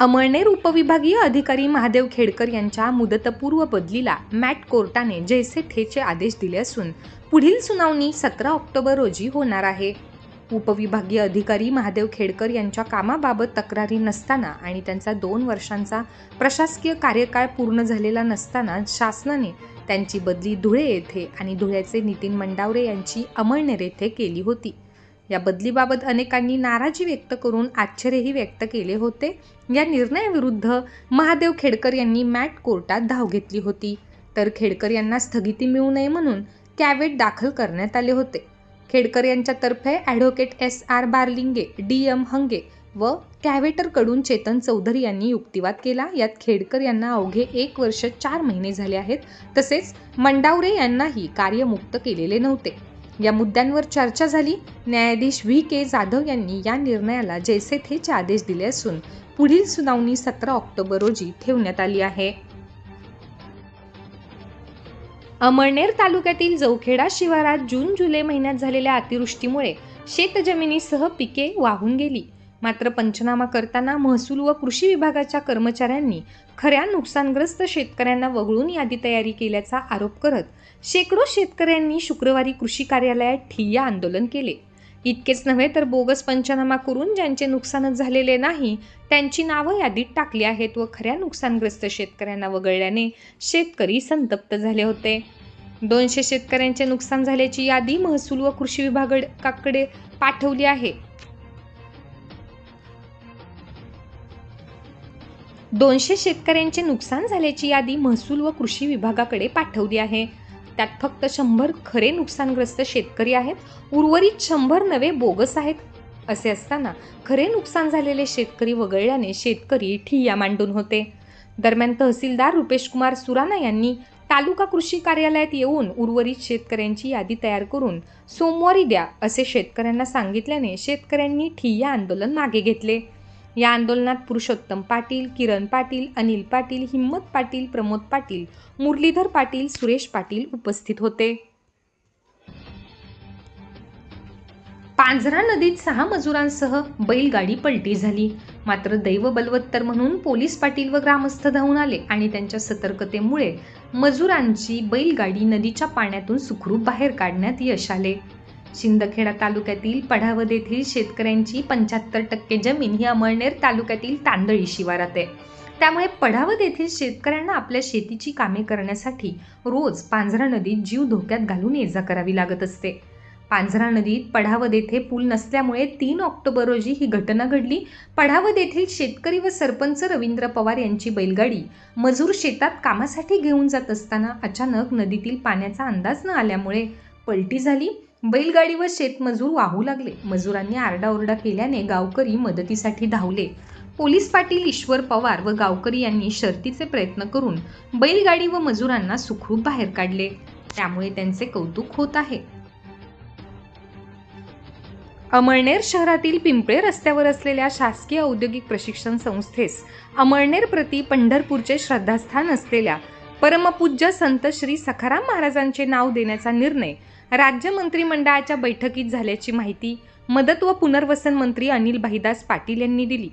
अमळनेर उपविभागीय अधिकारी महादेव खेडकर यांच्या मुदतपूर्व बदलीला मॅट कोर्टाने जैसे ठेचे आदेश दिले असून पुढील सुनावणी सतरा ऑक्टोबर रोजी होणार आहे. उपविभागीय अधिकारी महादेव खेडकर यांच्या कामाबाबत तक्रारी नसताना आणि त्यांचा दोन वर्षांचा प्रशासकीय कार्यकाळ पूर्ण झालेला नसताना शासनाने त्यांची बदली धुळे येथे आणि धुळ्याचे नितीन मंडावरे यांची अमळनेर येथे केली होती. या बदलीबाबत अनेकांनी नाराजी व्यक्त करून आश्चर्यही व्यक्त केले होते. या निर्णयाविरुद्ध महादेव खेडकर यांनी मॅट कोर्टात धाव घेतली होती. तर खेडकर यांना स्थगिती मिळू नये म्हणून कॅवेट दाखल करण्यात आले होते. खेडकर यांच्यातर्फे advocate S R Barlinge D M Hange व कॅव्हेटरकडून चेतन चौधरी यांनी युक्तिवाद केला. यात खेडकर यांना अवघे एक वर्ष चार महिने झाले आहेत. तसेच मंडावरे यांनाही कार्यमुक्त केलेले नव्हते. या मुद्द्यांवर चर्चा झाली. न्यायाधीश व्ही. के. जाधव यांनी या निर्णयाला जैसे थेचे आदेश दिले असून पुढील सुनावणी सतरा ऑक्टोबर रोजी ठेवण्यात आली आहे. अमळनेर तालुक्यातील जवखेडा शिवारात जून जुलै महिन्यात झालेल्या अतिवृष्टीमुळे शेतजमिनीसह पिके वाहून गेली. मात्र पंचनामा करताना महसूल व कृषी विभागाच्या कर्मचाऱ्यांनी खऱ्या नुकसानग्रस्त शेतकऱ्यांना वगळून यादी तयारी केल्याचा आरोप करत शेकडो शेतकऱ्यांनी शुक्रवारी कृषी कार्यालयात ठिय्या आंदोलन केले. इतकेच नव्हे तर बोगस पंचनामा करून ज्यांचे नुकसानच झालेले नाही त्यांची नावं यादीत टाकली आहेत व खऱ्या नुकसानग्रस्त शेतकऱ्यांना वगळल्याने शेतकरी संतप्त झाले होते. दोनशे शेतकऱ्यांचे नुकसान झाल्याची यादी महसूल व कृषी विभागाकडे पाठवली आहे. दोनशे शेतकऱ्यांचे नुकसान झाल्याची यादी महसूल व कृषी विभागाकडे पाठवली आहे. त्यात फक्त शंभर खरे नुकसानग्रस्त शेतकरी आहेत उर्वरित शंभर नवे बोगस आहेत. असे असताना खरे नुकसान झालेले शेतकरी वगळल्याने शेतकरी ठिय्या मांडून होते. दरम्यान तहसीलदार रुपेश कुमार यांनी तालुका कृषी कार्यालयात येऊन उर्वरित शेतकऱ्यांची यादी तयार करून सोमवारी द्या असे शेतकऱ्यांना सांगितल्याने शेतकऱ्यांनी ठिय्या आंदोलन मागे घेतले. या आंदोलनात पुरुषोत्तम पाटील किरण पाटील अनिल पाटील हिम्मत पाटील प्रमोद पाटील मुरलीधर पाटील सुरेश पाटील उपस्थित होते. पांझरा नदीत सहा मजुरांसह बैलगाडी पलटी झाली. मात्र दैव बलवत्तर म्हणून पोलीस पाटील व ग्रामस्थ धावून आले आणि त्यांच्या सतर्कतेमुळे मजुरांची बैलगाडी नदीच्या पाण्यातून सुखरूप बाहेर काढण्यात यश आले. शिंदखेडा तालुक्यातील पढावद येथील शेतकऱ्यांची पंच्याहत्तर टक्के जमीन ही अमळनेर तालुक्यातील तांदळी शिवारात आहे. त्यामुळे पढावद येथील शेतकऱ्यांना आपल्या शेतीची कामे करण्यासाठी रोज पांझरा नदीत जीव धोक्यात घालून ये जा करावी लागत असते. पांझरा नदीत पढावद येथे पूल नसल्यामुळे तीन ऑक्टोबर रोजी ही घटना घडली. पढावद येथील शेतकरी व सरपंच रवींद्र पवार यांची बैलगाडी मजूर शेतात कामासाठी घेऊन जात असताना अचानक नदीतील पाण्याचा अंदाज न आल्यामुळे पलटी झाली. बैलगाडी व शेतमजूर वाहू लागले. मजुरांनी आरडाओरडा केल्याने गावकरी मदतीसाठी धावले. पोलीस पाटील ईश्वर पवार व गावकरी यांनी शर्तीचे प्रयत्न करून बैलगाडी व मजुरांना सुखरूप बाहेर काढले. त्यामुळे त्यांचे कौतुक होत आहे. अमळनेर शहरातील पिंपळे रस्त्यावर असलेल्या शासकीय औद्योगिक प्रशिक्षण संस्थेस अमळनेर प्रति पंढरपूरचे श्रद्धास्थान असलेल्या परमपूज्य संत श्री सखाराम महाराजांचे नाव देण्याचा निर्णय राज्य मंत्रिमंडळाच्या बैठकीत झाल्याची माहिती मदत व पुनर्वसन मंत्री अनिल भाईदास पाटील यांनी दिली.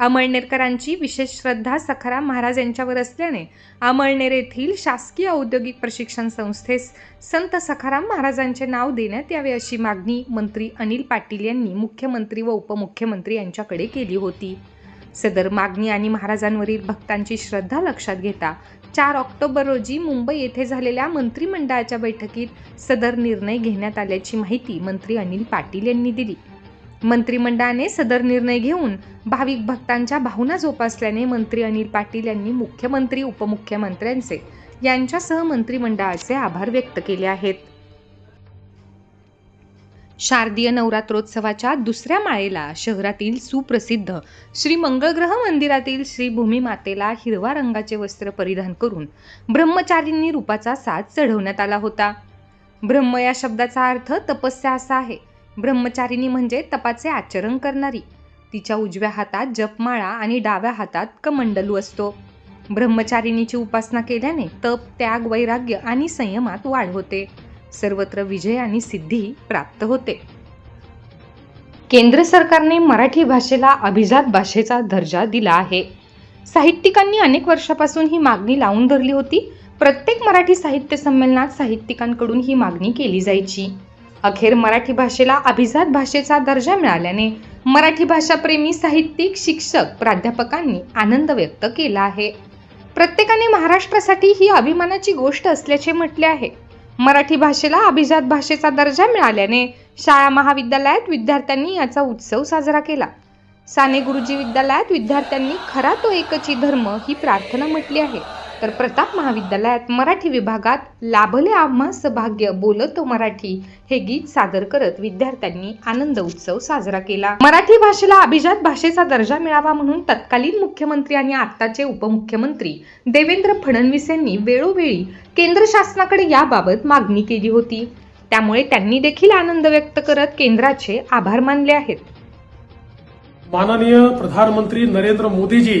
अमळनेरकरांची विशेष श्रद्धा सखाराम महाराज यांच्यावर असल्याने अमळनेर येथील शासकीय औद्योगिक प्रशिक्षण संस्थेस संत सखाराम महाराजांचे नाव देण्यात यावे अशी मागणी मंत्री अनिल पाटील यांनी मुख्यमंत्री व उपमुख्यमंत्री यांच्याकडे केली होती. सदर मागणी आणि महाराजांवरील भक्तांची श्रद्धा लक्षात घेता चार ऑक्टोबर रोजी मुंबई येथे झालेल्या मंत्रिमंडळाच्या बैठकीत सदर निर्णय घेण्यात आल्याची माहिती मंत्री अनिल पाटील यांनी दिली. मंत्रिमंडळाने सदर निर्णय घेऊन भाविक भक्तांच्या भावना जोपासल्याने मंत्री अनिल पाटील यांनी मुख्यमंत्री उपमुख्यमंत्र्यांचे यांच्यासह मंत्रिमंडळाचे आभार व्यक्त केले आहेत. शारदीय नवरात्रोत्सवाच्या दुसऱ्या माळेला शहरातील सुप्रसिद्ध श्री मंगळग्रह मंदिरातील श्री भूमिमातेला हिरवा रंगाचे वस्त्र परिधान करून ब्रह्मचारिणी रूपाचा साज चढवण्यात आला होता. ब्रह्म या शब्दाचा अर्थ तपस्या असा आहे. ब्रह्मचारिणी म्हणजे तपाचे आचरण करणारी. तिच्या उजव्या हातात जपमाळा आणि डाव्या हातात कमंडलू असतो. ब्रह्मचारिणीची उपासना केल्याने तप त्याग वैराग्य आणि संयमात वाढ होते. सर्वत्र विजय आणि सिद्धी प्राप्त होते. केंद्र सरकारने मराठी भाषेला अभिजात भाषेचा दर्जा दिला आहे. साहित्यिकांनी अनेक वर्षापासून ही मागणी लावून धरली होती. प्रत्येक मराठी साहित्य संमेलनात साहित्यिकांकडून ही मागणी केली जायची. अखेर मराठी भाषेला अभिजात भाषेचा दर्जा मिळाल्याने मराठी भाषाप्रेमी साहित्यिक शिक्षक प्राध्यापकांनी आनंद व्यक्त केला आहे. प्रत्येकाने महाराष्ट्रासाठी ही अभिमानाची गोष्ट असल्याचे म्हटले आहे. मराठी भाषेला अभिजात भाषेचा दर्जा मिळाल्याने शाळा महाविद्यालयात विद्यार्थ्यांनी याचा उत्सव साजरा केला. साने गुरुजी विद्यालयात विद्यार्थ्यांनी खरा तो एकची धर्म ही प्रार्थना म्हटली आहे. तर प्रताप महाविद्यालयात मराठी विभागात लाभले आम्हा सभाग्य बोलतो मराठी हे गीत सादर करत विद्यार्थ्यांनी आनंद उत्सव साजरा केला. मराठी भाषेला अभिजात भाषेचा दर्जा मिळावा म्हणून तत्कालीन मुख्यमंत्री आणि आत्ताचे उपमुख्यमंत्री देवेंद्र फडणवीस यांनी वेळोवेळी केंद्र शासनाकडे याबाबत मागणी केली होती. त्यामुळे त्यांनी देखील आनंद व्यक्त करत केंद्राचे आभार मानले आहेत. माननीय प्रधानमंत्री नरेंद्र मोदीजी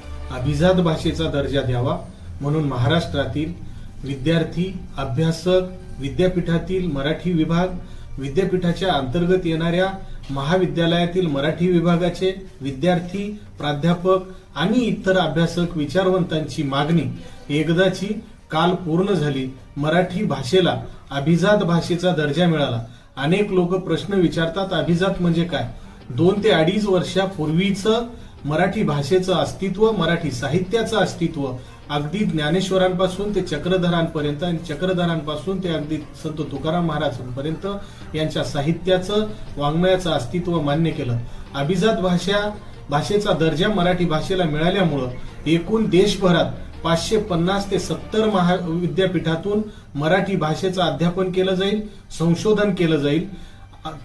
अभिजात भाषेचा दर्जा द्यावा म्हणून महाराष्ट्रातील विद्यार्थी अभ्यासक विद्यापीठातील मराठी विभाग विद्यापीठाच्या अंतर्गत येणाऱ्या महाविद्यालयातील मराठी विभागाचे विद्यार्थी प्राध्यापक आणि इतर अभ्यासक विचारवंतांची मागणी एकदाची काल पूर्ण झाली. मराठी भाषेला अभिजात भाषेचा दर्जा मिळाला. अनेक लोक प्रश्न विचारतात अभिजात म्हणजे काय? दोन ते अडीच वर्षापूर्वीचं मराठी भाषेचं अस्तित्व मराठी साहित्याचं अस्तित्व अगदी ज्ञानेश्वरांपासून ते चक्रधरांपर्यंत आणि चक्रधरांपासून ते अगदी संत तुकाराम महाराजांपर्यंत यांच्या साहित्याचं वाङ्मयाचं अस्तित्व मान्य केलं. अभिजात भाषा भाषेचा दर्जा मराठी भाषेला मिळाल्यामुळं एकूण देशभरात पाचशे पन्नास ते सत्तर महाविद्यापीठातून मराठी भाषेचं अध्यापन केलं जाईल संशोधन केलं जाईल.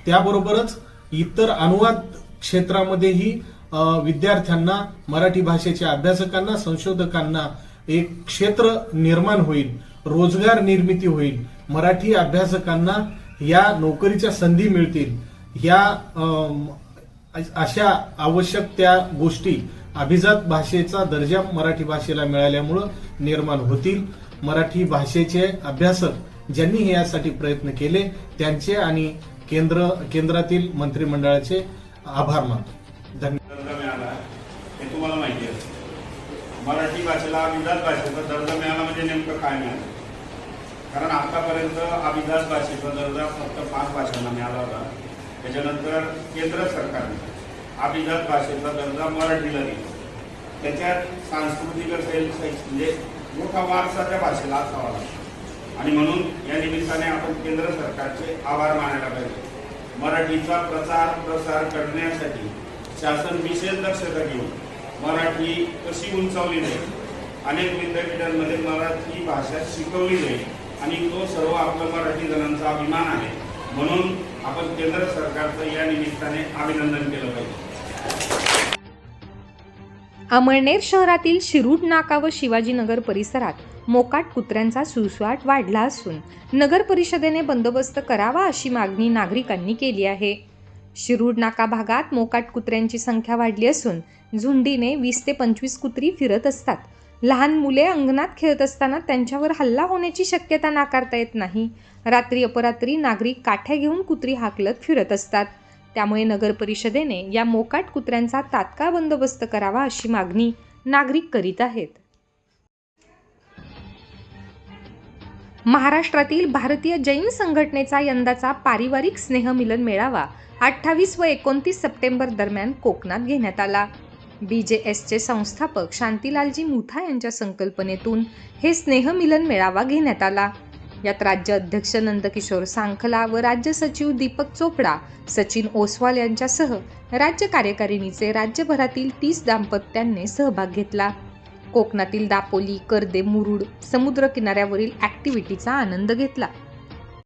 त्याबरोबरच इतर अनुवाद क्षेत्रामध्येही विद्यार्थ्यांना मराठी भाषेच्या अभ्यासकांना संशोधकांना एक क्षेत्र निर्माण होईल रोजगार निर्मिती होईल. मराठी अभ्यासकांना या नोकरीच्या संधी मिळतील. या अशा आवश्यक त्या गोष्टी अभिजात भाषेचा दर्जा मराठी भाषेला मिळाल्यामुळं निर्माण होतील. मराठी भाषेचे अभ्यासक ज्यांनी यासाठी प्रयत्न केले त्यांचे आणि केंद्र केंद्रातील मंत्रिमंडळाचे आभार मानतो. मिळाला हे तुम्हाला माहिती आहे. मराठी भाषेला अभिजात भाषेचा दर्जा मिळाला म्हणजे नेमकं काय मिळालं? कारण आतापर्यंत अभिजात भाषेचा दर्जा फक्त पाच भाषांना मिळाला होता. त्याच्यानंतर केंद्र सरकारने अभिजात भाषेचा दर्जा मराठीला दिला. त्याच्यात सांस्कृतिक असेल म्हणजे मोठा वारसा त्या भाषेला असावा लागतो. आणि म्हणून या निमित्ताने आपण केंद्र सरकारचे आभार मानायला पाहिजे. मराठीचा प्रचार प्रसार करण्यासाठी शासन विशेष दक्षता घेऊन मराठी कशी उंचावली जाईल? अनेक विद्यापीठांमध्ये मराठी भाषा शिकवली जाईल आणि तो सर्व आपला मराठी जणांचा अभिमान आहे. म्हणून आपण केंद्र सरकारचं या निमित्ताने अभिनंदन केलं पाहिजे. अमळनेर शहरातील शिरूड नाका व शिवाजीनगर परिसरात मोकाट कुत्र्यांचा सुसवाट वाढला असून नगर परिषदेने बंदोबस्त करावा अशी मागणी नागरिकांनी केली आहे. शिरूड नाका भागात मोकाट कुत्र्यांची संख्या वाढली असून झुंडीने वीस ते पंचवीस कुत्री फिरत असतात. लहान मुले अंगणात खेळत असताना त्यांच्यावर हल्ला होण्याची शक्यता नाकारता येत नाही. रात्री अपरात्री नागरिक काठ्या घेऊन कुत्री हाकलत फिरत असतात. त्यामुळे नगर परिषदेने या मोकाट कुत्र्यांचा तात्काळ बंदोबस्त करावा अशी मागणी नागरिक करीत आहेत. महाराष्ट्रातील भारतीय जैन संघटनेचा यंदाचा पारिवारिक स्नेहमिलन मेळावा अठ्ठावीस व एकोणतीस सप्टेंबर दरम्यान कोकणात घेण्यात आला. बी जे एसचे संस्थापक शांतीलालजी मुथा यांच्या संकल्पनेतून हे स्नेहमिलन मेळावा घेण्यात आला. यात राज्य अध्यक्ष नंदकिशोर सांखला व राज्य सचिव दीपक चोपडा सचिन ओसवाल यांच्यासह राज्य कार्यकारिणीचे राज्यभरातील तीस दाम्पत्यांनी सहभाग घेतला. कोकणातील दापोली कर्दे मुरुड समुद्र किनाऱ्यावरील ॲक्टिव्हिटीचा आनंद घेतला.